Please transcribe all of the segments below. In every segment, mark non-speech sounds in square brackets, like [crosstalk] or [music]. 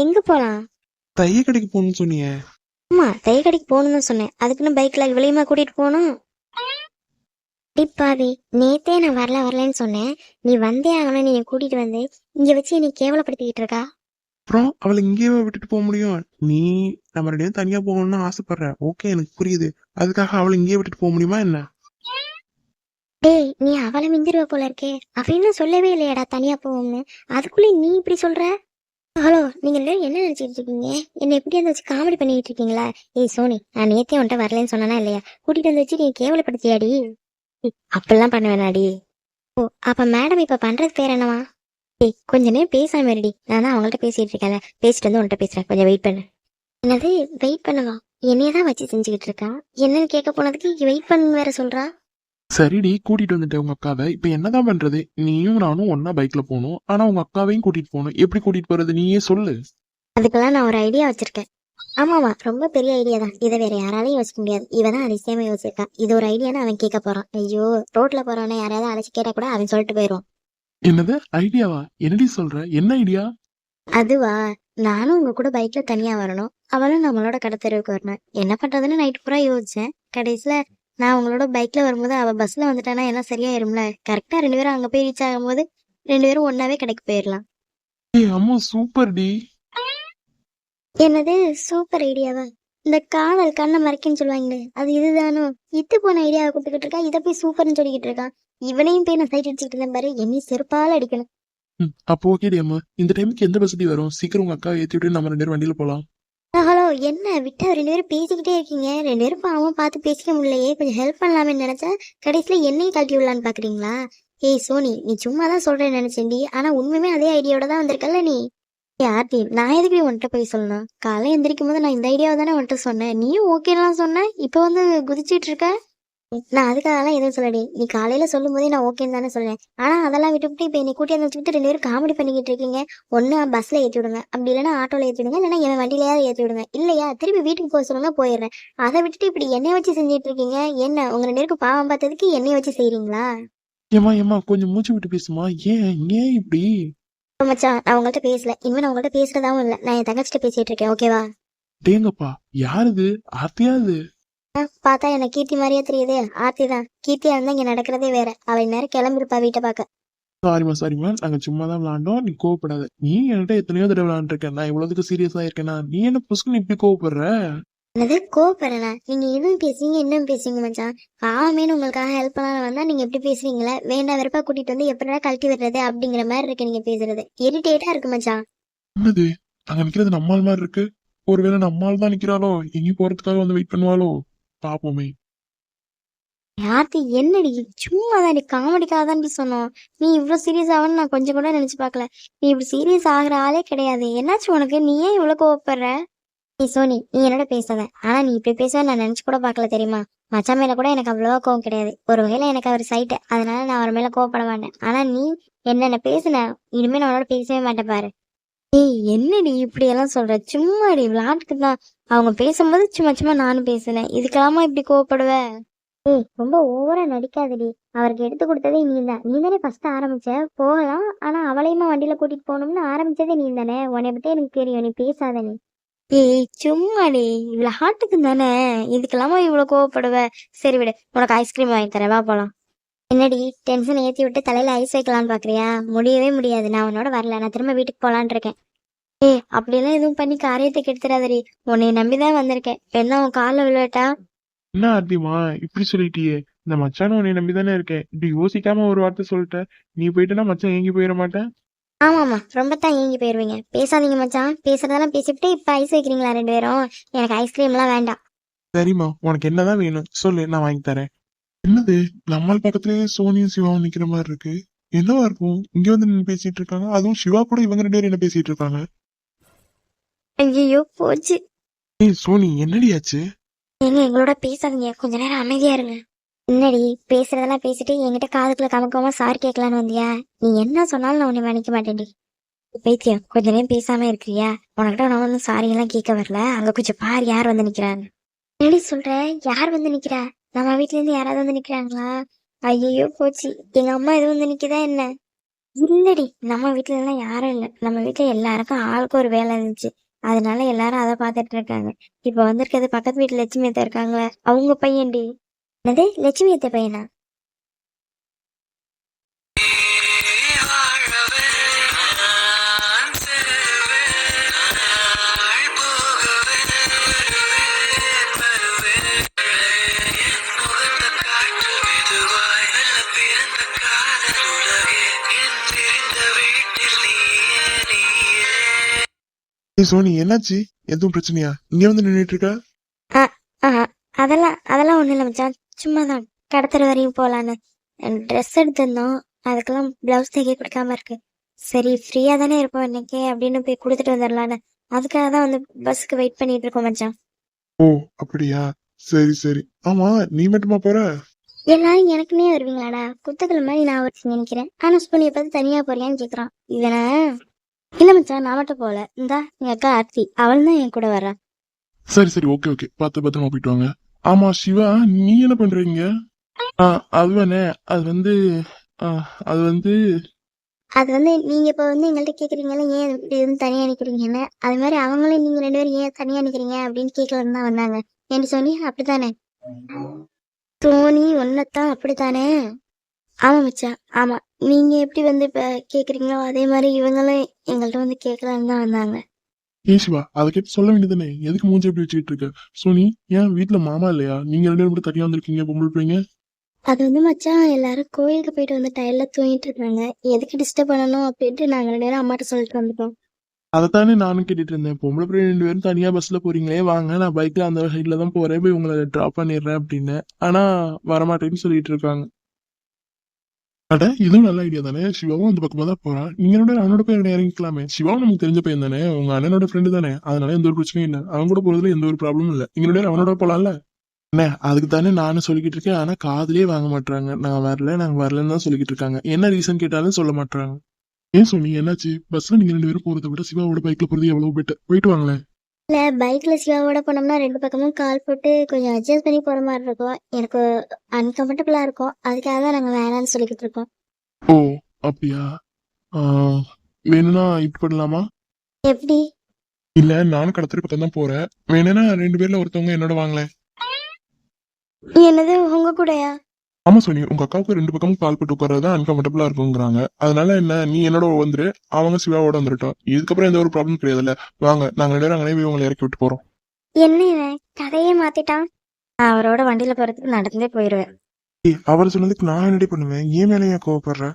எங்க போலாம் தைய கடைக்கு போகணும்னு சொன்னியே. அம்மா தைய கடைக்கு போகணும்னு சொன்னேன். அதுக்குன்னு பைக்ல இவ்வளையுமா கூட்டிட்டு போகணும். டிப்பாவி நேத்தே நான் வரல வரலன்னு சொன்னேன். நீ வந்தே ஆகணும் நீ கூட்டிட்டு வந்து. இங்க வச்சு நீ கேவலப்படுத்திக்கிட்டு இருக்கா? அப்புறம் அவளை இங்கேயே விட்டுட்டு போக முடியும். நீ நம்ம ரெண்டு தனியா போகணும்னு ஆசைப்படுற. ஓகே எனக்கு புரியுது. அதுக்காக அவளை இங்கேயே விட்டுட்டு போக முடியுமா என்ன? டேய் நீ அவளை மிஞ்சிருவ போல இருக்கே. இன்னும் சொல்லவே இல்லையாடா தனியா போவோம்னு. அதுக்குள்ள நீ இப்படி சொல்ற? ஹலோ நீங்கள் எல்லாரும் என்ன நினச்சிட்டு இருக்கீங்க? என்னை எப்படி வச்சு காமெடி பண்ணிட்டு இருக்கீங்களா? ஏய் சோனி நான் நேத்தே உன்ட்ட வரலன்னு சொன்னானா இல்லையா? கூட்டிட்டு வந்து வச்சு நீ கேவலப்படுத்தியாடி? அப்படிலாம் பண்ண வேணாடி ஓ அப்ப மேடம் இப்ப பண்றது பேர் என்னவா? ஏய் கொஞ்ச நேரம் பேசாம இருடி. நான் தான் அவங்கள்ட்ட பேசிட்டு இருக்கேன் பேசிட்டு வந்து உன்கிட்ட பேசுறேன். கொஞ்சம் வெயிட் பண்ணு. என்னது? வெயிட் பண்ணவா? என்னைய தான் வச்சு செஞ்சுக்கிட்டு இருக்கா? என்னன்னு கேட்க போனதுக்கு வெயிட் பண்ணு வேற சொல்றா? சரிடி கூட்டிட்டு வந்துட்டேன் உங்க அக்காவை. இப்ப என்னதான் பண்றது? நீயும் நானும் ஒன்னா பைக்ல போகணும். ஆனா உங்க அக்காவையும் கூட்டிட்டு போகணும். எப்படி கூட்டிட்டு போறது? நீயே சொல்லு. அதுக்கெல்லாம் நான் ஒரு ஐடியா வச்சிருக்கேன். ஆமாமா ரொம்ப பெரிய ஐடியா தான். இதை வேற யாராலையும் யோசிக்க முடியாது. இவ தான் அதிசயமா யோசிச்சிருக்கா இது ஒரு ஐடியான்னு அவன் கேட்க போறான். ஐயோ ரோட்ல போறவனே யாரையாவது அழைச்சு கேட்டா கூட அவன் சொல்லிட்டு போயிடுவான். என்னது? ஐடியாவா? என்னடி சொல்ற? என்ன ஐடியா அதுவா? நானும் உங்க கூட பைக்ல தனியா வரணும். அவளும் நம்மளோட கடத்தெருவுக்கு வரணும். என்ன பண்றதுன்னு நைட் பூரா யோசிச்சேன். கடைசியில நான் உங்களோட பைக்ல வரும்போது அவ பஸ்ல வந்துட்டானா எல்லாம் சரியாயிரும்ல? கரெக்டா ரெண்டு பேரும் அங்க போய் ரீச் ஆகும்போது ரெண்டு பேரும் ஒன்னாவே கடைக்கு போயிடலாம் அம்மா சூப்பர் டி. என்னது? சூப்பர் ஐடியாவா இந்த காதல் கண்ணை மறைக்குன்னு சொல்லுவாங்களே அது இதுதானோ? இத்து போன ஐடியாவை கொடுத்துக்கிட்டு இருக்கா இதை போய் சூப்பர்னு சொல்லிக்கிட்டு இருக்கான் இவனையும் போய் நான் சைட் அடிச்சுக்கிட்டு இருந்தேன் பாரு என்னை செருப்பால அடிக்கணும். அப்போ ஓகே அம்மா. இந்த டைமுக்கு எந்த பஸ் டி வரும்? சீக்கிரம் உங்க அக்காவை ஏத்தி விட்டு நம்ம ரெண்டு பேரும் வண்டியில போலாம். ஆ, ஹலோ. என்ன விட்டா ரெண்டு பேரும் பேசிக்கிட்டே இருக்கீங்க. ரெண்டு பேரும் பாவம் பார்த்து பேசிக்க முடியலையே. கொஞ்சம் ஹெல்ப் பண்ணலாமே நினைச்சா கடைசியில என்னையும் கழட்டி விடலான்னு பாக்குறீங்களா? ஏய் சோனி நீ சும்மா தான் சொல்கிறேன் நினைச்சேன்டி. ஆனா உண்மையுமே அதே ஐடியாவோட தான் வந்திருக்கல்ல நீ? ஏய் ஆர்த்தி நான் எதுக்கு உன்கிட்ட போய் சொல்லணும்? காலை எந்திரிக்கும் போது நான் இந்த ஐடியாவை தானே உன்கிட்ட சொன்னேன். நீயும் ஓகேலாம் சொன்ன. இப்போ வந்து குதிச்சிட்டு இருக்க? நான் அதுக்காகலாம் எதுவும் சொல்லடி நீ காலையில சொல்லும் போதே நான் ஓகேன்னு தானே சொல்றேன் ஆனா அதெல்லாம் விட்டுவிட்டு இப்போ என்னை கூட்டி வச்சுக்கிட்டு ரெண்டு பேரும் காமெடி பண்ணிக்கிட்டு இருக்கீங்க. ஒன்னு பஸ்ல ஏத்தி விடுங்க. அப்படி இல்லைன்னா ஆட்டோல ஏத்தி விடுங்க. இல்லைன்னா என் வண்டியிலயாவது ஏத்தி விடுங்க. இல்லையா? திருப்பி வீட்டுக்கு போக சொல்லுங்க போயிடுறேன். அதை விட்டுட்டு இப்படி என்னைய வச்சு செஞ்சுட்டு இருக்கீங்க? என்ன உங்க ரெண்டு பேருக்கு பாவம் பார்த்ததுக்கு என்னைய வச்சு செய்றீங்களா? ஏமா ஏமா கொஞ்சம் மூச்சு விட்டு பேசுமா ஏன் ஏன் இப்படி? மச்சான் நான் உங்கள்ட்ட பேசல. இனிமே நான் உங்கள்ட்ட பேசுறதாவும் இல்லை. நான் என் தங்கச்சிட்ட பேசிட்டு இருக்கேன். ஓகேவா டேங்கப்பா யாருது ஆர்த்தியா இது? பார்த்தா எனக்கு கீர்த்தி மாதிரியே தெரியுது. ஆர்த்தி தான். கீர்த்தியா இருந்தா இங்க நடக்கிறதே வேற. அவள் நேரம் கிளம்பிருப்பா வீட்டை பார்க்க. சாரிம்மா சாரிம்மா நாங்க சும்மா தான் விளாண்டோம். நீ கோவப்படாத. நீ என்கிட்ட எத்தனையோ தடவை விளாண்டுருக்க நான் இவ்வளவுக்கு சீரியஸா இருக்கேனா? நீ என்ன புசுக்குன்னு இப்படி கோவப்படுற? என்னது? கோவப்படல நீங்க இன்னும் பேசுறீங்க இன்னும் பேசுறீங்க மச்சான். பாவமேனு உங்களுக்காக ஹெல்ப் பண்ணலாம் வந்தா நீங்க எப்படி பேசுறீங்களே வேண்டாம் வெறுப்பா கூட்டிட்டு வந்து எப்படிடா கழட்டி விடுறது அப்படிங்கிற மாதிரி இருக்கு நீங்க பேசுறது. இரிட்டேட்டா இருக்கு மச்சான். என்னது? அங்க நிக்கிறது நம்மால் மாதிரி இருக்கு. ஒருவேளை நம்மால் தான் நிக்கிறாளோ? எங்கேயும் போறதுக்காக வந்து வெயிட் பண்ணுவாளோ? பாப்போமே. யார்த்தி என்னடி? சும்மா தான் காமெடிக்காக தான் சொன்னோம். நீ இவ்வளோ சீரியஸ் ஆகணும்னு நான் கொஞ்சம் கூட நினைச்சு பார்க்கல நீ இப்படி சீரியஸ் ஆகுற ஆளே கிடையாது. என்னாச்சு உனக்கு? நீ ஏன் இவ்வளவு கோவப்படுற? நீ சோனி நீ என்னோட பேசாத? ஆனா நீ இப்படி பேச நான் நினைச்சு கூட பார்க்கல தெரியுமா? மச்சா மேல கூட எனக்கு அவ்வளோவா கோவம் கிடையாது. ஒரு வகையில எனக்கு அவர் சைட்டு அதனால நான் அவர் மேல கோவப்பட மாட்டேன். ஆனா நீ என்னென்ன பேசுன இனிமேல் நான் அவனோட பேசவே மாட்டேன் பாரு. ஏய் என்னடி இப்படி எல்லாம் சொல்ற? சும்மாடி விளாட்டுக்கு தான். அவங்க பேசும்போது சும்மா சும்மா நானும் பேசுனேன். இதுக்கெல்லாமா இப்படி கோவப்படுவ? ஏய் ரொம்ப ஓவரா நடிக்காதடி. அவருக்கு எடுத்து கொடுத்ததே நீ தான் நீ தானே ஃபர்ஸ்ட் ஆரம்பிச்ச. போகலாம். ஆனா அவளையுமா வண்டியில கூட்டிட்டு போகணும்னு ஆரம்பிச்சதே நீ தானே உன்னை பத்தி எனக்கு தெரியும். நீ பேசாத நீ. ஏய் சும்மாடி இவ்வளவு ஹாட்டுக்கு தானே. இதுக்கெல்லாமா இவ்வளவு கோவப்படுவ? சரி விடு. உனக்கு ஐஸ்கிரீம் வாங்கி தரேன். வா போலாம். என்னடி டென்ஷன் ஏத்தி விட்டு தலையில ஐஸ் வைக்கலாம்னு பாக்குறியா? முடியவே முடியாது. நான் உன்னோட வரல. நான் திரும்ப வீட்டுக்கு போலான்னு இருக்கேன். ஏய் அப்படியெல்லாம் எதுவும் பண்ணி காரியத்தை கெடுத்துறாதடி. உன்னை நம்பிதான் வந்திருக்கேன். என்ன உன் காலில் விழுவட்டா? என்ன ஆர்த்திமா இப்படி சொல்லிட்டியே. இந்த மச்சான உன்னை நம்பி தானே இருக்கேன். இப்படி யோசிக்காம ஒரு வார்த்தை சொல்லிட்ட. நீ போயிட்டனா மச்சான் எங்கி போயிட மாட்டேன்? ஆமாம்மா. ரொம்ப தான் ஏங்கி போயிருவீங்க. பேசாதீங்க மச்சான். பேசுறதெல்லாம் பேசிவிட்டு இப்போ ஐஸ் வைக்கிறீங்களா ரெண்டு பேரும்? எனக்கு ஐஸ்கிரீம்லாம் வேண்டாம். சரிம்மா. உனக்கு என்னதான் வேணும்? சொல்லு. நான் வாங்கி தரேன். என்னது? நம்மால் பக்கத்துலயே சோனியும் சிவாவும் நிக்கிற மாதிரி இருக்கு. என்னவா இருக்கும்? இங்க வந்து நின்னு பேசிட்டு இருக்காங்க. அதுவும் சிவா கூட இவங்க ரெண்டு பேரும் என்ன பேசிட்டு இருக்காங்க? ஐயோ போச்சு. ஏய் சோனி என்னடி ஆச்சு? ஏங்க எங்களோட பேசாதீங்க. கொஞ்ச நேரம் அமைதியா இருங்க. என்னடி பேசுறதெல்லாம் பேசிட்டு என்கிட்ட காதுக்குள்ள கமக்கமா சாரி கேட்கலான்னு வந்தியா? நீ என்ன சொன்னாலும் நான் உன்னை மன்னிக்க மாட்டேன்டி. பைத்தியம் கொஞ்ச நேரம் பேசாம இருக்கிறியா உனக்கிட்ட நான் வந்து சாரி எல்லாம் கேட்க வரல. அங்க கொஞ்சம் பாரு யார் வந்து நிக்கிறான்னு. என்னடி சொல்ற? யார் வந்து நிக்கிறா? நம்ம வீட்ல இருந்து யாராவது வந்து நிக்கிறாங்களா? ஐயோ போச்சு. எங்க அம்மா எதுவும் வந்து நிக்குதா என்ன? இல்லடி நம்ம வீட்டிலலாம் எல்லாம் யாரும் இல்ல. நம்ம வீட்டில் எல்லாருக்கும் ஆளுக்கு ஒரு வேலை இருந்துச்சு. அதனால எல்லாரும் அதை பார்த்துட்டு இருக்காங்க. இப்ப வந்திருக்கிறது பக்கத்து வீட்டுல லட்சுமி அத்தை இருக்காங்களே அவங்க பையன்டி? என்னது? லட்சுமி அத்தை பையனா? சோனி என்னாச்சு? எதுவும் பிரச்சனையா? இங்க வந்து நின்னுட்டு இருக்க அதெல்லாம் அதெல்லாம் ஒண்ணும் இல்ல மச்சான் சும்மா தான் கடத்தல் வரையும் போலான்னு. ட்ரெஸ் எடுத்திருந்தோம். அதுக்கெல்லாம் பிளவுஸ் தைக்க கொடுக்காம இருக்கு. சரி ஃப்ரீயா தானே இருப்போம் இன்னைக்கு அப்படின்னு போய் கொடுத்துட்டு வந்துடலான்னு அதுக்காக தான் வந்து பஸ்ஸுக்கு வெயிட் பண்ணிட்டு இருக்கோம் மச்சான் ஓ அப்படியா? சரி சரி. ஆமா நீ மட்டுமா போற? எல்லாரும் எனக்குன்னே வருவீங்களாடா? குத்தக்கல் மாதிரி நான் ஒரு நினைக்கிறேன். ஆனா ஸ்பூனியை பார்த்து தனியா போறியான்னு கேக்குறான். இவன? இல்ல மச்சான் நான் மட்டும் போல இந்தா எங்க அக்கா ஆர்த்தி. அவள் தான் என் கூட வர்றா சரி சரி ஓகே ஓகே பார்த்து பத்திரமா போயிட்டு வாங்க. ஆமா சிவா நீ என்ன பண்றீங்க? அதுவானே அது வந்து அது வந்து அது வந்து நீங்க இப்ப வந்து எங்கள்கிட்ட கேக்குறீங்கல்ல ஏன் இப்படி வந்து தனியா நிக்கிறீங்கன்னு? அது மாதிரி அவங்களும் நீங்க ரெண்டு பேரும் ஏன் தனியா நிக்கிறீங்க அப்படின்னு கேட்கலாம் தான் வந்தாங்க. ஏன்னு சொன்னி அப்படித்தானே? தோனி ஒன்னத்தான் அப்படித்தானே? ஆமா மச்சான் ஆமா. நீங்க எப்படி வந்து இப்ப கேக்குறீங்களோ அதே மாதிரி இவங்களும் எங்கள்கிட்ட வந்து கேட்கலான்னு தான் வந்தாங்க. சிவா அதை கேட்டு சொல்ல வேண்டியதுதானே? எதுக்கு மூஞ்சி எப்படி வச்சுக்கிட்டு இருக்க? சோனி ஏன் வீட்ல மாமா இல்லையா? நீங்க ரெண்டு பேரும் மட்டும் தனியா வந்திருக்கீங்க பொம்பளை பிள்ளைங்க. அது வந்து மச்சான் எல்லாரும் கோயிலுக்கு போயிட்டு வந்து டயர்ல தூங்கிட்டு இருக்காங்க. எதுக்கு டிஸ்டர்ப் பண்ணணும் அப்படின்ட்டு நாங்க ரெண்டு பேரும் அம்மாட்ட சொல்லிட்டு வந்துட்டோம். அதைத்தானே நானும் கேட்டுட்டு இருந்தேன். பொம்பளை பிள்ளை ரெண்டு பேரும் தனியா பஸ்ல போறீங்களே வாங்க நான் பைக்ல அந்த சைட்ல தான் போறேன் போய் உங்களை டிராப் பண்ணிடுறேன் அப்படின்னு. ஆனா வரமாட்டேன்னு சொல்லிட்டு இருக்காங்க. அட இதுவும் நல்ல ஐடியா தானே. சிவாவும் அந்த பக்கமா தான் போறான் நீங்க ரெண்டு பேரும் அவனோட போய் இறங்கிக்கலாமே. சிவாவும் நமக்கு தெரிஞ்ச பையன் தானே. உங்க அண்ணனோட ஃப்ரெண்டு தானே. அதனால எந்த ஒரு பிரச்சனையும் இல்லை. அவன் கூட போறதுல எந்த ஒரு ப்ராப்ளமும் இல்லை. நீங்க அவனோட போலாம்ல? என்ன அதுக்கு தானே நானும் சொல்லிக்கிட்டு இருக்கேன். ஆனா காதலே வாங்க மாட்டாங்க நான் வரல நாங்க வரலன்னு தான் சொல்லிக்கிட்டு இருக்காங்க. என்ன ரீசன் கேட்டாலும் சொல்ல மாட்டாங்க ஏன் சொன்னீங்க என்னாச்சு? பஸ்ல நீங்க ரெண்டு பேரும் போறதை விட சிவாவோட பைக்ல போறது எவ்வளவு பெட்டர் போயிட்டு வாங்களேன். இல்ல பைக்ல சிவாவோட போனோம்னா ரெண்டு பக்கமும் கால் போட்டு கொஞ்சம் அட்ஜஸ்ட் பண்ணி போற மாதிரி இருக்கும். எனக்கு அன்கம்ஃபர்டபுளா இருக்கும். அதுக்காக தான் நாங்க வேணாம்னு சொல்லிக்கிட்டு இருக்கோம். ஓ அப்படியா? வேணும்னா இப்படி பண்ணலாமா? எப்படி? இல்ல நானும் கடத்தரி பக்கம் தான் போறேன். வேணும்னா ரெண்டு பேர்ல ஒருத்தவங்க என்னோட வாங்களேன். என்னது உங்க கூடயா? ஆமா சோனி உங்க அக்காவுக்கு ரெண்டு பக்கமும் கால் போட்டு உட்கார்றது தான் அன்கம்ஃபர்டபுளா இருக்குங்கிறாங்க. அதனால என்ன நீ என்னோட வந்துரு அவங்க சிவாவோட வந்துட்டோம் இதுக்கப்புறம் எந்த ஒரு ப்ராப்ளம் கிடையாதுல்ல. வாங்க நாங்க ரெண்டு பேரும் அங்கனே போய் உங்களை இறக்கி விட்டு போறோம். என்ன கதையே மாத்திட்டான். அவரோட வண்டியில போறதுக்கு நடந்தே போயிருவேன். அவர் சொன்னதுக்கு நான் என்னடி பண்ணுவேன்? ஏன் மேலே ஏன் கோவப்படுற?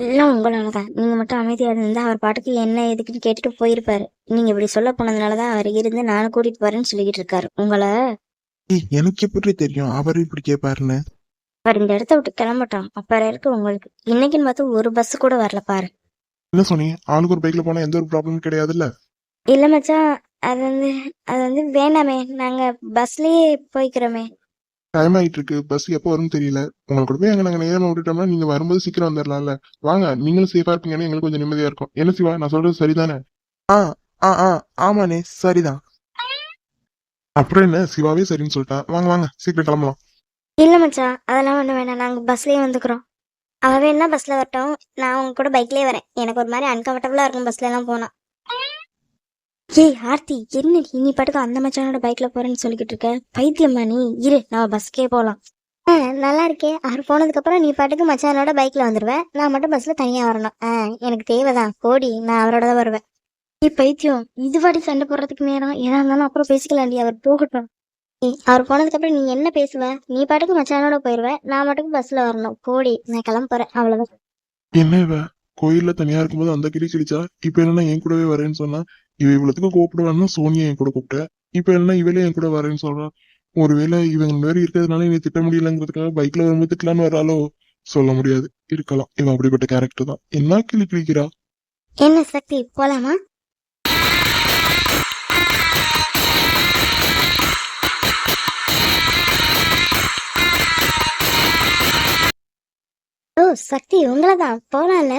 எல்லாம் உங்களாலதான் நீங்க மட்டும் அமைதியா இருந்தா அவர் பாட்டுக்கு என்ன எதுக்குன்னு கேட்டுட்டு போயிருப்பாரு. நீங்க இப்படி சொல்ல போனதுனாலதான் அவர் இருந்து நானும் கூட்டிட்டு போறேன்னு சொல்லிக்கிட்டு இருக்காரு. உங்களை எனக்கு எப்படி தெரியும்? அவர் இப்படி கேட்பாருன்னு அவர் இந்த இடத்த விட்டு கிளம்பட்டோம் அப்புறம் இருக்கு உங்களுக்கு. இன்னைக்குன்னு பார்த்து ஒரு பஸ் கூட வரல பாரு. என்ன சொன்னி ஆளுக்கு ஒரு பைக்ல போனா எந்த ஒரு ப்ராப்ளமும் கிடையாதுல்ல? இல்ல மச்சான் அது வந்து அது வந்து வேண்டாமே. நாங்க பஸ்லயே போய்க்கிறோமே. டைம் ஆயிட்டு இருக்கு பஸ் எப்போ வரும்னு தெரியல. உங்களுக்கு கூட போய் அங்க நாங்க நேரமா விட்டுட்டோம்னா நீங்க வரும்போது சீக்கிரம் வந்துடலாம்ல வாங்க நீங்களும் சேஃபா இருப்பீங்கன்னு எங்களுக்கு கொஞ்சம் நிம்மதியா இருக்கும். என்ன சிவா நான் சொல்றது சரிதானே? ஆ ஆ ஆ ஆமாண்ணே சரிதான். அப்புறம் என்ன? சிவாவே சரின்னு சொல்லிட்டான். வாங்க வாங்க சீக்கிரம் கிளம்பலாம். இல்லை மச்சான் அதெல்லாம் ஒன்று வேணாம். நாங்கள் பஸ்லேயே வந்துக்கிறோம். அவள் வேணா பஸ்ஸில் வரட்டும். நான் உங்க கூட பைக்லேயே வரேன். எனக்கு ஒரு மாதிரி அன்கம்ஃபர்டபுளாக இருக்கும் பஸ்லலாம் எல்லாம் ஏய் ஆர்த்தி என்ன நீ? பாட்டுக்கு அந்த மச்சானோட பைக்கில் போறேன்னு சொல்லிக்கிட்டு இருக்க. பைத்தியம்மா நீ? இரு நம்ம பஸ்க்கே போகலாம் ஆ, நல்லா இருக்கே. அவர் போனதுக்கப்புறம் நீ பாட்டுக்கு மச்சானோட பைக்கில் வந்துடுவேன் நான் மட்டும் பஸ்ஸில் தனியாக வரணும். ஆ, எனக்கு தேவைதான். கோடி நான் அவரோட தான் வருவேன். நீ பைத்தியம் இது வாட்டி சண்டை போடுறதுக்கு நேரம். எதா இருந்தாலும் அப்புறம் பேசிக்கலாம்டி. அவர் போகட்டும். அவர் போனதுக்கு அப்புறம் நீ என்ன பேசுவ? நீ பாட்டுக்கு மச்சானோட போயிருவ. நான் மட்டும் பஸ்ல வரணும். கோடி நான் கிளம்ப போறேன் அவ்வளவுதான். என்ன இவ? கோயில்ல தனியா இருக்கும்போது அந்த கிளி கிழிச்சா இப்ப என்னன்னா என் கூடவே வரேன்னு சொன்னா இவ இவ்வளவுக்கு கூப்பிடுவான்னு சோனியா என் கூட கூப்பிட்ட. இப்ப என்ன இவளே என் கூட வரேன்னு சொல்றா. ஒருவேளை இவங்க பேரும் இருக்கிறதுனால நீ திட்ட முடியலங்கிறதுக்காக பைக்ல வரும்போது திட்டலான்னு வராலோ சொல்ல முடியாது. இருக்கலாம். இவன் அப்படிப்பட்ட கேரக்டர் தான். என்ன கிளி கிழிக்கிறா? என்ன சக்தி? போலாமா? சக்தி உங்களதான். போலாம்ல?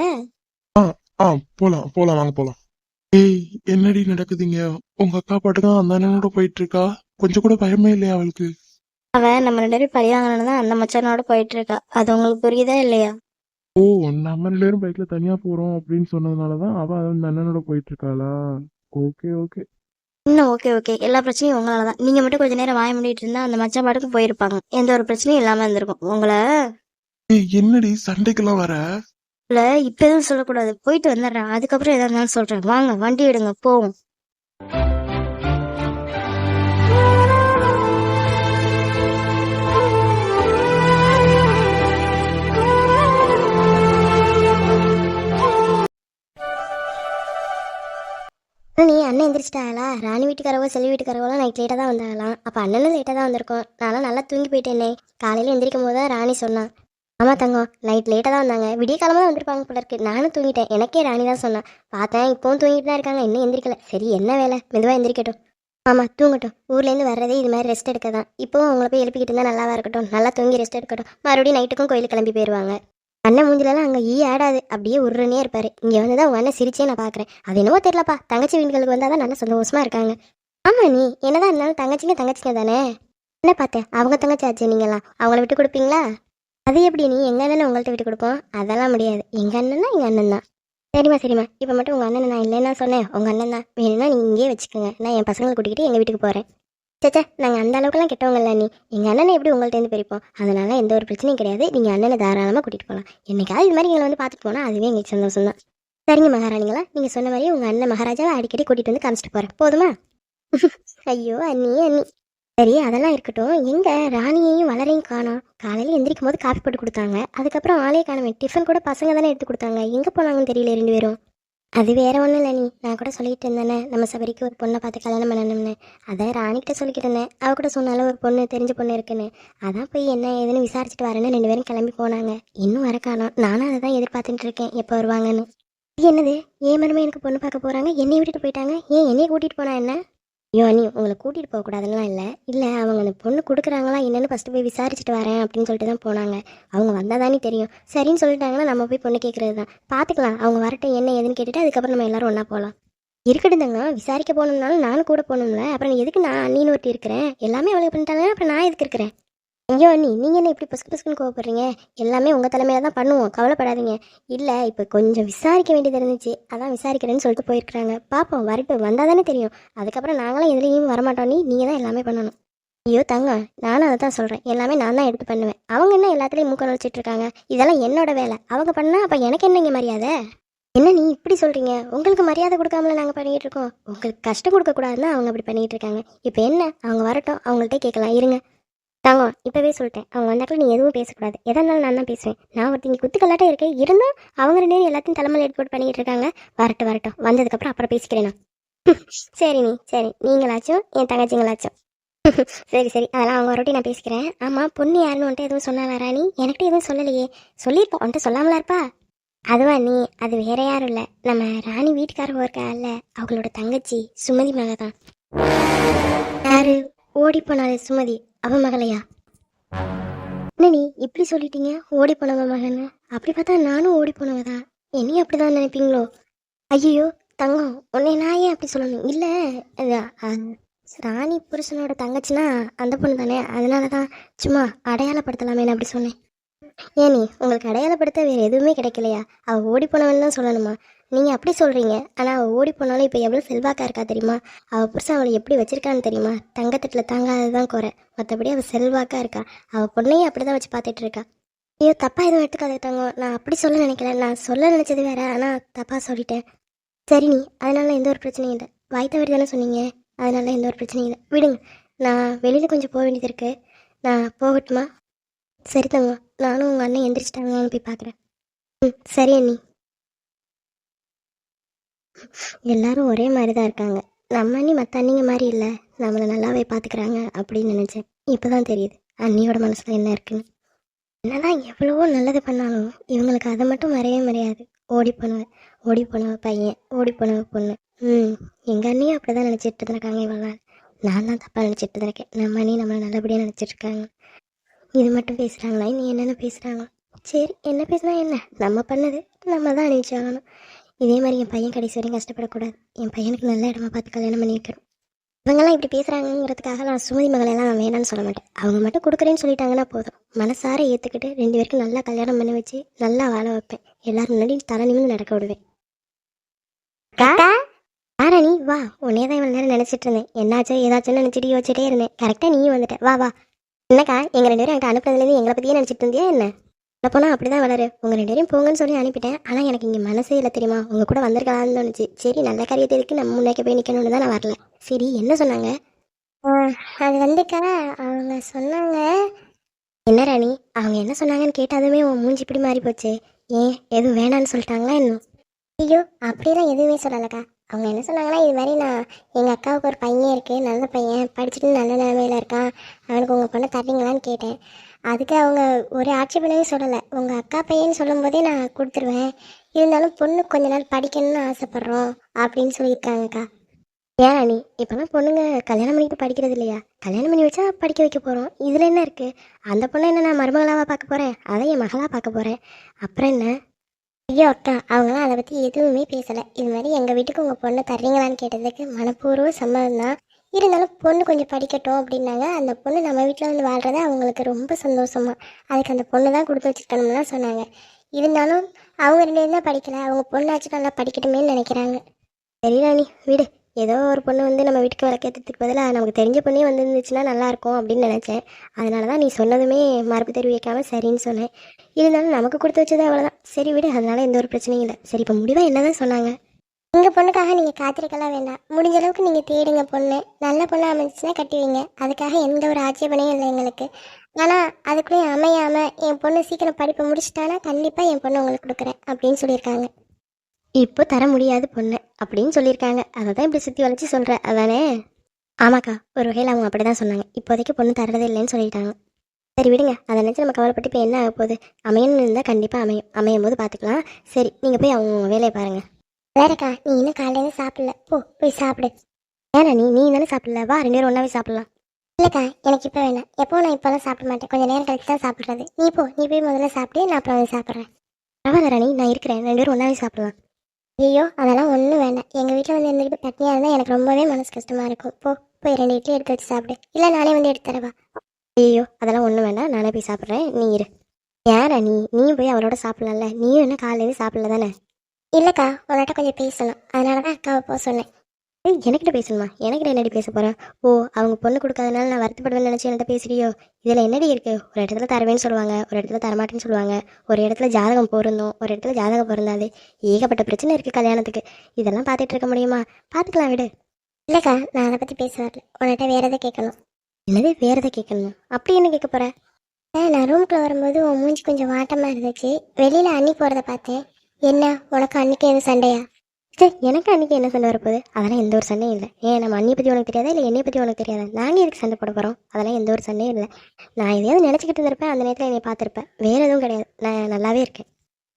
ஆ போலாம் போலாம் வாங்க போலாம். ஏய் என்னடி நடக்குதுங்க? உங்க அக்கா பாட்டுக்கு அந்த அண்ணனோட போயிட்டு இருக்கா கொஞ்சம் கூட பயமே இல்லையா அவளுக்கு? அவ நம்ம ரெண்டு பேரும் பழி வாங்கணும்னு தான் அந்த மச்சானோட போயிட்டு இருக்கா அது உங்களுக்கு புரியுதா இல்லையா? ஓ நம்ம ரெண்டு பேரும் பைக்ல தனியா போறோம் அப்படின்னு சொன்னதுனாலதான் அவ அந்த அண்ணனோட போயிட்டு இருக்காளா ஓகே ஓகே. இன்னும் ஓகே ஓகே. எல்லா பிரச்சனையும் உங்களால தான். நீங்க மட்டும் கொஞ்ச நேரம் வாய முடிட்டு இருந்தா அந்த மச்சான் பாட்டுக்கு போயிருப்பாங்க. எந்த ஒரு பிரச்சனையும் இல்லாம இருந்திருக்கும். உங்களை என்னடி சண்டைக்கெல்லாம் வர? இல்ல இப்ப எதுவும் சொல்லக்கூடாது. போயிட்டு வந்துடுறேன். அதுக்கப்புறம் எதா இருந்தாலும் சொல்றேன். வாங்க வண்டி எடுங்க. போவோம். நீ அண்ணன் எந்திரிச்சிட்டாங்களா ராணி வீட்டுக்காரவோ செல்வி வீட்டுக்காரவெல்லாம் நைட் லேட்டாக தான் வந்தாங்களாம் அப்போ அண்ணனும் லேட்டாக தான் வந்திருக்கோம். நான்லாம் நல்லா தூங்கி போயிட்டேனே. காலையில் எந்திரிக்கும் போது தான் ராணி சொன்னான். ஆமாம் தங்கம் நைட் லேட்டாக தான் வந்தாங்க. விடிய காலமாக தான் வந்திருப்பாங்க போல இருக்கு. நானும் தூங்கிட்டேன். எனக்கே ராணி தான் சொன்னான் பார்த்தேன் இப்போவும் தூங்கிட்டு தான் இருக்காங்க. இன்னும் எந்திரிக்கல. சரி என்ன வேலை? மெதுவாக எந்திரிக்கட்டும். ஆமாம் தூங்கட்டும். ஊர்லேருந்து வர்றதே இது மாதிரி ரெஸ்ட் எடுக்க தான். இப்போவும் அவங்கள போய் எழுப்பிக்கிட்டு இருந்தால் நல்லாவா இருக்கட்டும். நல்லா தூங்கி ரெஸ்ட் எடுக்கட்டும். மறுபடியும் நைட்டுக்கும் கோயிலுக்கு கிளம்பி போயிடுவாங்க அண்ணன் மூஞ்சிலலாம் அங்கே ஈ ஆடாது. அப்படியே உருன்னே இருப்பார். இங்கே வந்து தான் உங்கள் அண்ணன் சிரிச்சே நான் பார்க்குறேன் அது என்னமோ தெரியலப்பா. தங்கச்சி வீடுகளுக்கு வந்தால் தான் நல்லா சந்தோஷமாக இருக்காங்க. ஆமாம் நீ. என்னதான் இருந்தாலும் தங்கச்சிங்க தங்கச்சிங்க தானே? என்ன பார்த்தேன் அவங்க தங்கச்சி ஆச்சு நீங்களாம் அவங்கள விட்டு கொடுப்பீங்களா? அது எப்படி? நீ எங்கள் அண்ணனை உங்கள்கிட்ட விட்டு கொடுப்போம்? அதெல்லாம் முடியாது. எங்கள் அண்ணன்னா எங்கள் அண்ணன் தான். சரிம்மா சரிம்மா. இப்போ மட்டும் உங்கள் அண்ணனை நான் இல்லைன்னா சொன்னேன். உங்கள் அண்ணன் தான். வேணும்னா நீங்கள் இங்கேயே வச்சுக்கோங்க. நான் என் பசங்களை கூட்டிகிட்டு எங்கள் வீட்டுக்கு போகிறேன் சேச்சா நாங்கள் அந்த அளவுக்குலாம் கெட்டவங்க இல்லை நீ. எங்கள் அண்ணனை எப்படி உங்கள்கிட்டேருந்து பிரிப்போம்? அதனால எந்த ஒரு பிரச்சனையும் கிடையாது. நீங்கள் அண்ணனை தாராளமாக கூட்டிகிட்டு போகலாம் என்னைக்காவது இது மாதிரி எங்களை வந்து பார்த்துட்டு போனால் அதுவே எங்களுக்கு சந்தோஷம் தான் சரிங்க மகாராணிங்களா. நீங்கள் சொன்ன மாதிரி உங்கள் அண்ணன் மகாராஜாவை அடிக்கடி கூட்டிகிட்டு வந்து காமிச்சிட்டு போகிறேன் போதுமா? [laughs] ஐயோ அண்ணி அண்ணி. சரி அதெல்லாம் இருக்கட்டும். எங்க ராணியையும் வளரையும் காணோம் காலையில் எந்திரிக்கும் போது காஃபி போட்டு கொடுத்தாங்க. அதுக்கப்புறம் ஆளே காணவே டிஃபன் கூட பசங்க தானே எடுத்து கொடுத்தாங்க. எங்கே போனாங்கன்னு தெரியல ரெண்டு பேரும். அது வேற ஒன்றும் இல்லை நீ. நான் கூட சொல்லிட்டு இருந்தேனே. நம்ம சபரிக்கு ஒரு பொண்ணை பார்த்து கல்யாணம் பண்ணணும்னு. அதை ராணிக்கிட்ட சொல்லிக்கிட்டு இருந்தேன். அவ கூட சொன்னாலும் ஒரு பொண்ணு தெரிஞ்ச பொண்ணு இருக்குன்னு. அதான் போய் என்ன ஏதுன்னு விசாரிச்சுட்டு வரேன்னு ரெண்டு பேரும் கிளம்பி போனாங்க. இன்னும் வர காணோம் நானும் அதை தான் எதிர்பார்த்துட்டு இருக்கேன். எப்போ வருவாங்கன்னு. இது என்னது? ஏன் மருமே எனக்கு பொண்ணு பார்க்க போறாங்க? என்னை விட்டுட்டு போயிட்டாங்க? ஏன் என்னையை கூட்டிட்டு போனா என்ன? ஐயோ அண்ணி உங்களை கூட்டிகிட்டு போகக்கூடாதுலாம் இல்லை. இல்லை அவங்க அந்த பொண்ணு கொடுக்குறாங்களா என்னென்னு ஃபஸ்ட்டு போய் விசாரிச்சுட்டு வரேன் அப்படின்னு சொல்லிட்டு தான் போனாங்க. அவங்க வந்தால் தானே தெரியும். சரின்னு சொல்லிட்டாங்கன்னா நம்ம போய் பொண்ணு கேட்குறது தான். பார்த்துக்கலாம் அவங்க வரட்டும் என்ன ஏதுன்னு கேட்டுட்டு அதுக்கப்புறம் நம்ம எல்லாரும் ஒன்றா போகலாம் இருக்கட்டும் விசாரிக்க போகணும்னாலும் நானும் கூட போகணும்ல. அப்புறம் எதுக்கு நான் அண்ணின்னு ஒருத்தி இருக்கிறேன்? எல்லாமே அவளுக்கு பண்ணிட்டாங்க அப்புறம் நான் எதுக்கு இருக்கிறேன்? ஐயோ அண்ணி நீங்கள் என்ன இப்படி பசுக்கு பசுக்குன்னு கோவப்படுறீங்க? எல்லாமே உங்கள் தலைமையில தான் பண்ணுவோம். கவலைப்படாதீங்க. இல்லை இப்போ கொஞ்சம் விசாரிக்க வேண்டியது இருந்துச்சு. அதான் விசாரிக்கிறேன்னு சொல்லிட்டு போயிருக்கிறாங்க. பார்ப்போம் வரட்டும் வந்தால் தானே தெரியும். அதுக்கப்புறம் நாங்களாம் எதுலேயும் வரமாட்டோம் நீ நீங்கள் தான் எல்லாமே பண்ணணும். ஐயோ தங்க நானும் அதை தான் சொல்கிறேன் எல்லாமே நான் தான் எடுத்து பண்ணுவேன். அவங்க என்ன எல்லாத்துலேயும் மூக்க நுழைச்சிட்டு இருக்காங்க? இதெல்லாம் என்னோட வேலை. அவங்க பண்ணால் அப்போ எனக்கு என்னங்க மரியாதை? என்ன நீ இப்படி சொல்கிறீங்க உங்களுக்கு மரியாதை கொடுக்காமல நாங்கள் பண்ணிகிட்டு இருக்கோம். உங்களுக்கு கஷ்டம் கொடுக்கக்கூடாதுன்னு அவங்க அப்படி பண்ணிகிட்டு இருக்காங்க. இப்போ என்ன? அவங்க வரட்டும். அவங்கள்ட்ட கேட்கலாம். இருங்க. தாங்க இப்போவே சொல்லிட்டேன். அவங்க வந்தாக்கள் நீ எதுவும் பேசக்கூடாது. எதா இருந்தாலும் நான் தான் பேசுவேன். நான் ஒருத்தங்க குத்துக்கல்லாட்ட இருக்கேன். இருந்தும் அவங்க ரெண்டு எல்லாத்தையும் தலைமையில் எடுத்து பண்ணிக்கிட்டு இருக்காங்க. வரட்டும் வரட்டும். வந்ததுக்கப்புறம் அப்புறம் பேசிக்கிறேன் நான். [laughs] சரி நீ சரி. நீங்களாச்சும் என் தங்கச்சிங்களாச்சும். [laughs] சரி சரி. அதெல்லாம் அவங்க ஒருட்டி நான் பேசிக்கிறேன். ஆமாம் பொண்ணு யாருன்னு வந்துட்டு எதுவும் சொன்னாலா ராணி? என்கிட்ட எதுவும் சொல்லலையே. சொல்லியிருப்பா உன்ட்ட சொல்லாமலா இருப்பா? அதுவா நீ? அது வேற யாரும் இல்லை. நம்ம ராணி வீட்டுக்காரங்க இருக்கால அவங்களோட தங்கச்சி சுமதி மக தான் யாரு? ஓடி போனாலே சுமதி அவ மகளையா? என்ன நீ இப்படி சொல்லிட்டீங்க ஓடி போனவ மகன்னு. அப்படி பார்த்தா நானும் ஓடி போனவ தான் என்னையும் அப்படிதான் நினைப்பீங்களோ? ஐயோ தங்கம் உன்னை நான் ஏன் அப்படி சொல்லணும்? இல்லை ராணி புருஷனோட தங்கச்சினா அந்த பொண்ணு தானே? அதனால தான் சும்மா அடையாளப்படுத்தலாமேன்னு அப்படி சொன்னேன். ஏன் நீ உங்களுக்கு அடையாளப்படுத்த வேறு எதுவுமே கிடைக்கலையா? அவள் ஓடி போனவன்னு தான் சொல்லணுமா? நீங்கள் அப்படி சொல்கிறீங்க ஆனால் அவள் ஓடி போனாலும் இப்போ எவ்வளோ செல்வாக்காக இருக்கா தெரியுமா? அவள் புருஷன் அவளை எப்படி வச்சிருக்கான்னு தெரியுமா? தங்கத்தட்டில் தாங்காதது தான் குறை. மற்றபடி அவள் செல்வாக்காக இருக்கா. அவள் பொண்ணையும் அப்படி தான் வச்சு பார்த்துட்டு இருக்கா. ஐயோ தப்பாக எதுவும் எடுத்துக்காதுட்டாங்க நான் அப்படி சொல்ல நினைக்கல. நான் சொல்ல நினச்சது வேற. ஆனால் தப்பாக சொல்லிட்டேன். சரி நீ அதனால் எந்த ஒரு பிரச்சனையும் இல்லை. வாய் தவறி தானே சொன்னீங்க? அதனால் எந்த ஒரு பிரச்சனையும் இல்லை. விடுங்க. நான் வெளியில் கொஞ்சம் போக வேண்டியது இருக்குது நான் போகட்டுமா? சரி தங்கம். நானும் உங்கள் அண்ணன் எந்திரிச்சிட்டாங்கன்னு போய் பார்க்குறேன். ம் சரி அண்ணி. எல்லாரும் ஒரே மாதிரி தான் இருக்காங்க. நம்ம அண்ணி மற்ற அண்ணிங்க மாதிரி இல்லை. நம்மளை நல்லாவே பார்த்துக்கிறாங்க அப்படின்னு நினச்சேன். இப்போ தான் தெரியுது. அண்ணியோட மனசில் என்ன இருக்குன்னு. என்னதான் எவ்வளவோ நல்லது பண்ணாலும் இவங்களுக்கு அதை மட்டும் மறையவே மறையாது. ஓடி போனவ ஓடி போனவ பையன் ஓடி போனவ பொண்ணு. ம் எங்கள் அண்ணியும் அப்படி தான் நினச்சிட்டு இருந்திருக்காங்க இவ்வளோ நான் தான் தப்பாக நினச்சிட்டு இருக்கேன் நம்ம அண்ணி நம்மளை நல்லபடியாக நினச்சிட்டு இருக்காங்க. இது மட்டும் பேசுகிறாங்களா நீ என்னென்ன பேசுகிறாங்களா சரி என்ன பேசுனா என்ன? நம்ம பண்ணது நம்ம தான் அணிவிச்சாகணும் இதே மாதிரி என் பையன் கடைசி வரையும் கஷ்டப்படக்கூடாது. என் பையனுக்கு நல்ல இடமா பார்த்து கல்யாணம் பண்ணி வைக்கணும். இவங்கெல்லாம் இப்படி பேசுகிறாங்கிறதுக்காக நான் சுமதி மகளெல்லாம் நான் வேணாம்னு சொல்ல மாட்டேன். அவங்க மட்டும் கொடுக்குறேன்னு சொல்லிட்டாங்கன்னா போதும். மனசார ஏற்றுக்கிட்டு ரெண்டு பேருக்கும் நல்லா கல்யாணம் பண்ணி வச்சு நல்லா வாழ வைப்பேன். எல்லாரும் முன்னாடி தலை நிமிந்து நடக்க விடுவேன். நீ வா. உன்னே தான் இவ்வளோ நேரம் நினச்சிட்டு இருந்தேன். என்னாச்சோ ஏதாச்சும் நினச்சிட்டு யோசிச்சிட்டே இருந்தேன். கரெக்டாக நீ வந்துட்ட. வா வா. என்னக்கா எங்கள் ரெண்டு பேரும் எனக்கு அனுப்புறதுலேருந்து எங்களை பற்றியே நினச்சிட்டு இருந்தியா என்ன? சொல்ல போனால் அப்படி தான் வளரு. உங்கள் ரெண்டு பேரும் போங்கன்னு சொல்லி அனுப்பிட்டேன். ஆனால் எனக்கு இங்கே மனசே இல்லை தெரியுமா? உங்கள் கூட வந்திருக்கலாம்னு தோணுச்சு. சரி நல்ல காரியத்துக்கு நம்ம முன்னேக்க போய் நிற்கணும்னு தான் நான் வரல. சரி என்ன சொன்னாங்க? அது வந்துக்கா. அவங்க சொன்னாங்க. என்ன ராணி? அவங்க என்ன சொன்னாங்கன்னு கேட்டதுமே உன் மூஞ்சி இப்படி மாறி போச்சு ஏன் எதுவும் வேணான்னு சொல்லிட்டாங்களா இன்னும் ஐயோ அப்படிலாம் எதுவுமே சொல்லலக்கா. அவங்க என்ன சொன்னாங்கன்னா இது மாதிரி நான் எங்கள் அக்காவுக்கு ஒரு பையன் இருக்குது நல்ல பையன் படிச்சுட்டு நல்ல நிலமையில இருக்கான் அவனுக்கு உங்கள் பொண்ணை தர்றீங்களான்னு கேட்டேன். அதுக்கு அவங்க ஒரு ஆட்சேபனையே சொல்லலை. உங்கள் அக்கா பையன் சொல்லும்போதே நான் கொடுத்துருவேன். இருந்தாலும் பொண்ணு கொஞ்ச நாள் படிக்கணும்னு ஆசைப்பட்றோம் அப்படின்னு சொல்லியிருக்காங்கக்கா ஏன் ராணி? இப்போலாம் பொண்ணுங்க கல்யாணம் பண்ணிட்டு படிக்கிறது இல்லையா? கல்யாணம் பண்ணி வச்சா படிக்க வைக்க போகிறோம் இதில் என்ன இருக்குது அந்த பொண்ணை என்ன நான் மருமகளாவாக பார்க்க போகிறேன் அதை என் மகளாக பார்க்க போகிறேன் அப்புறம் என்ன? ஐயோ அக்கா அவங்களாம் அதை பற்றி எதுவுமே பேசலை. இது மாதிரி எங்கள் வீட்டுக்கு உங்கள் பொண்ணை தர்றீங்களான்னு கேட்டதுக்கு மனப்பூர்வ சம்மதம் தான் இருந்தாலும் பொண்ணு கொஞ்சம் படிக்கட்டும் அப்படின்னாங்க. அந்த பொண்ணு நம்ம வீட்டில் வந்து வாழ்கிறத அவங்களுக்கு ரொம்ப சந்தோஷமா. அதுக்கு அந்த பொண்ணு தான் கொடுத்து வச்சுருக்கணும்லாம் சொன்னாங்க. இருந்தாலும் அவங்க ரெண்டு பேரும் தான் படிக்கலை. அவங்க பொண்ணாச்சும் நல்லா படிக்கட்டுமேன்னு நினைக்கிறாங்க. சரி ராணி விடு. ஏதோ ஒரு பொண்ணு வந்து நம்ம வீட்டுக்கு விளக்கேற்றதுக்கு பதிலாக நமக்கு தெரிஞ்ச பொண்ணே வந்துருந்துச்சுன்னா நல்லாயிருக்கும் அப்படின்னு நினச்சேன். அதனால தான் நீ சொன்னதுமே மறுப்பு தெரிவிக்காமல் சரின்னு சொன்னேன். இருந்தாலும் நமக்கு கொடுத்து வச்சது அவ்வளோதான் சரி விடு அதனால எந்த ஒரு பிரச்சனையும் இல்லை. சரி இப்போ முடிவாக என்ன தான் சொன்னாங்க? உங்கள் பொண்ணுக்காக நீங்கள் காத்திருக்கலாம் வேண்டாம். முடிஞ்ச அளவுக்கு நீங்கள் தேடுங்க பொண்ணு. நல்ல பொண்ணு அமைஞ்சிச்சுன்னா கட்டுவீங்க அதுக்காக எந்த ஒரு ஆட்சேபனையும் இல்லை எங்களுக்கு. ஆனால் அதுக்குள்ளேயும் அமையாமல் என் பொண்ணு சீக்கிரம் படிப்பை முடிச்சிட்டானா கண்டிப்பாக என் பொண்ணு உங்களுக்கு கொடுக்குறேன் அப்படின்னு சொல்லியிருக்காங்க. இப்போ தர முடியாது பொண்ணு அப்படின்னு சொல்லியிருக்காங்க. அதை தான் இப்படி சுற்றி வளைச்சி சொல்கிற அதானே? ஆமாக்கா ஒரு வகையில் அவங்க அப்படி தான் சொன்னாங்க. இப்போதைக்கு பொண்ணு தரதே இல்லைன்னு சொல்லிட்டாங்க. சரி விடுங்க. அதை நினச்சி நம்ம கவலைப்பட்டு இப்போ என்ன ஆக போகுது? அமையணும்னு இருந்தால் கண்டிப்பாக அமையும். அமையும் போது பார்த்துக்கலாம். சரி நீங்கள் போய் அவங்க வேலையை பாருங்கள் வேறக்கா நீ இன்னும் காலையில் சாப்பிடல? போ போய் சாப்பிடு. ஏன்னா நீ நீ தானே சாப்பிடல? வா ரெண்டு பேரும் ஒன்றாவே சாப்பிடலாம். இல்லைக்கா எனக்கு இப்போ வேணாம். எப்போ நான் இப்போலாம் சாப்பிட மாட்டேன். கொஞ்சம் நேரம் கழிச்சு தான் சாப்பிட்றது. நீ போ நீ போய் முதல்ல சாப்பிட்டு நான் அப்புறம் வந்து சாப்பிட்றேன். பரவாயில்ல ராணி நான் இருக்கிறேன். ரெண்டு பேரும் ஒன்றாவே சாப்பிடலாம். ஐயோ அதெல்லாம் ஒன்றும் வேண்டாம். எங்கள் வீட்டில் வந்து இருந்துட்டு பட்னியாக இருந்தால் எனக்கு ரொம்பவே மனசு கஷ்டமாக இருக்கும். போ போய் ரெண்டு இட்லி எடுத்து வச்சு சாப்பிடு. இல்லை நானே வந்து எடுத்து தரவா? ஐயோ அதெல்லாம் ஒன்றும் வேண்டாம். நானே போய் சாப்பிட்றேன். நீ இரு. யாரா நீ? நீ போய் அவளோட சாப்பிடலாம்ல. நீயும் என்ன காலையில சாப்பிடல தானே? இல்லைக்கா உன்கிட்ட கொஞ்சம் பேசணும். அதனால தான் அக்காவை போக சொன்னேன். ஏய் எனக்கிட்ட பேசணுமா எனக்கிட்ட என்னடி பேச போகிறேன் ஓ அவங்க பொண்ணு கொடுக்காதனால நான் வருத்தப்படுவேன்னு நினச்சி என்கிட்ட பேசுறியோ? இதில் என்னடி இருக்குது ஒரு இடத்துல தருவேன்னு சொல்லுவாங்க ஒரு இடத்துல தரமாட்டேன்னு சொல்லுவாங்க ஒரு இடத்துல ஜாதகம் பொருந்தும் ஒரு இடத்துல ஜாதகம் பொருந்தாது ஏகப்பட்ட பிரச்சனை இருக்குது கல்யாணத்துக்கு. இதெல்லாம் பார்த்துட்டு இருக்க முடியுமா? பார்த்துக்கலாம் விடு. இல்லைக்கா நான் அதை பற்றி பேச வரல. உன்கிட்ட வேற எதை கேட்கணும்? என்னது வேற எதை கேட்கணுமா? அப்படி என்ன கேட்க போற? நான் ரூம்குள்ள வரும்போது உன் மூஞ்சி கொஞ்சம் வாட்டமாக இருந்துச்சு. வெளியில் அண்ணி போகிறத பார்த்தேன். என்ன? உனக்கு அன்னைக்கு எதுவும் சண்டையா? சரி எனக்கு அன்னைக்கு என்ன சண்டை வரப்போகுது? அதெல்லாம் எந்த ஒரு சண்டையும் இல்லை. ஏன் நம்ம அண்ணியை பற்றி உனக்கு தெரியாதா? இல்லை என்னை பற்றி உனக்கு தெரியாதா? நாங்கள் எதுக்கு சண்டை போட போகிறோம் அதெல்லாம் எந்த ஒரு சண்டையும் இல்லை. நான் எதையாவது நினச்சிக்கிட்டு இருந்திருப்பேன். அந்த நேரத்தில் என்னை பார்த்துருப்பேன். வேறு எதுவும் கிடையாது. நான் நல்லாவே இருக்கேன்.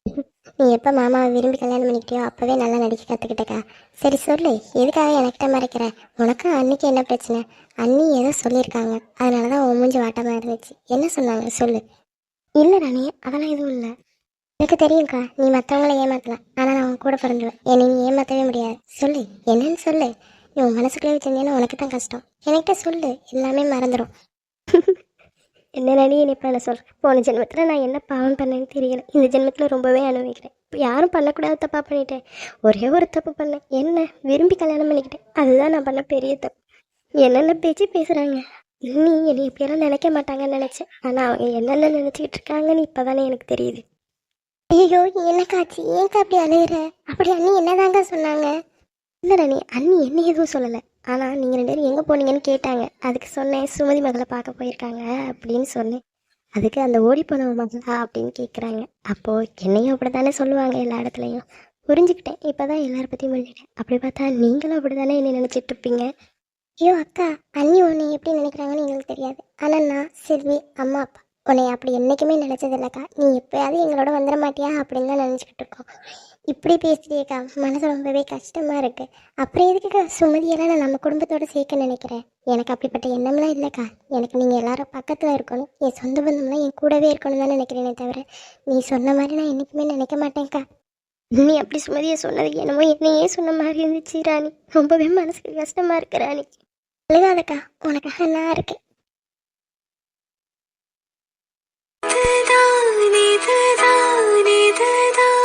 [laughs] நீ எப்போ மாமா விரும்பி கல்யாணம் பண்ணிக்கிட்டியோ அப்போவே நல்லா நடிக்க கற்றுக்கிட்டக்கா சரி சொல்லு. எதுக்காக எனக்கிட்ட மறைக்கிற? உனக்கு அன்னைக்கு என்ன பிரச்சனை? அண்ணி ஏதோ சொல்லியிருக்காங்க. அதனால தான் உன் மூஞ்சி வாட்டமாக இருந்துச்சு. என்ன சொன்னாங்க? சொல்லு. இல்லை ராணி அதெல்லாம் எதுவும் இல்லை. எனக்கு தெரியும்க்கா நீ மற்றவங்கள ஏமாத்தலாம் ஆனால் நான் உன் கூட பிறந்துவேன். என்னை நீ ஏமாற்றவே முடியாது. சொல்லு என்னன்னு சொல்லு. நீ உன் மனசுக்குள்ளே வச்சிருந்தேன்னா உனக்கு தான் கஷ்டம். என்கிட்ட சொல்லு எல்லாமே மறந்துடும் [laughs] என்ன நீ என்னை பண்ண சொல்கிறேன் போன ஜென்மத்தில் நான் என்ன பாவம் பண்ணேன்னு தெரியல. இந்த ஜென்மத்தில் ரொம்பவே அனுபவிக்கிறேன். இப்போ யாரும் பண்ணக்கூடாத தப்பாக பண்ணிட்டேன். ஒரே ஒரு தப்பு பண்ணேன். என்ன? விரும்பி கல்யாணம் பண்ணிக்கிட்டேன். அதுதான் நான் பண்ண பெரிய தப்பு. என்னென்ன பேச்சு பேசுகிறாங்க நீ என்னை இப்படியெல்லாம் நினைக்க மாட்டாங்கன்னு நினச்சேன். ஆனால் அவங்க என்னென்ன நினச்சிக்கிட்டு இருக்காங்கன்னு இப்போ தானே எனக்கு தெரியுது. ஐயோ என்ன காட்சி ஏன் அப்படி அழுகிற? அப்படி அண்ணி என்னதாங்க சொன்னாங்க? இல்லை ராணி அண்ணி என்ன எதுவும் சொல்லலை. ஆனால் நீங்கள் ரெண்டு பேரும் எங்கே போனீங்கன்னு கேட்டாங்க. அதுக்கு சொன்னேன் சுமதி மகளை பார்க்க போயிருக்காங்க அப்படின்னு சொன்னேன். அதுக்கு அந்த ஓடி போன மகளா அப்படின்னு கேட்குறாங்க அப்போது என்னையும் அப்படி தானே சொல்லுவாங்க எல்லா இடத்துலையும். புரிஞ்சுக்கிட்டேன். இப்போ தான் எல்லார பற்றியும் புரிஞ்சுக்கிட்டேன். அப்படி பார்த்தா நீங்களும் அப்படி தானே என்ன நினச்சிட்டு இருப்பீங்க? ஐயோ அக்கா அண்ணி ஒன்று எப்படி நினைக்கிறாங்கன்னு எங்களுக்கு தெரியாது. ஆனால் நான் செல்வி அம்மா அப்பா உன்னை அப்படி என்றைக்குமே நினச்சது இல்லைக்கா நீ எப்போயாவது எங்களோட வந்துட மாட்டியா அப்படின்னு தான் நினச்சிக்கிட்டு இருக்கோம். இப்படி பேசுறியேக்கா. மனசு ரொம்பவே கஷ்டமாக இருக்கு. அப்புறம் எதுக்குக்கா சுமதியெல்லாம் நான் நம்ம குடும்பத்தோட சேர்க்க நினைக்கிறேன்? எனக்கு அப்படிப்பட்ட எண்ணம்லாம் இல்லைக்கா. எனக்கு நீங்கள் எல்லாரும் பக்கத்தில் இருக்கணும். என் சொந்த பந்தம்லாம் என் கூடவே இருக்கணும் தான் நினைக்கிறேனே தவிர நீ சொன்ன மாதிரி நான் என்றைக்குமே நினைக்க மாட்டேன்க்கா. நீ அப்படி சுமதியை சொன்னது என்னமோ என்னையே சொன்ன மாதிரி இருந்துச்சு ராணி. ரொம்பவே மனசுக்கு கஷ்டமாக இருக்கு ராணி. அழுகாதக்கா. உனக்காக நான் இருக்கேன். இதுதான் இதுதான் இதுதான்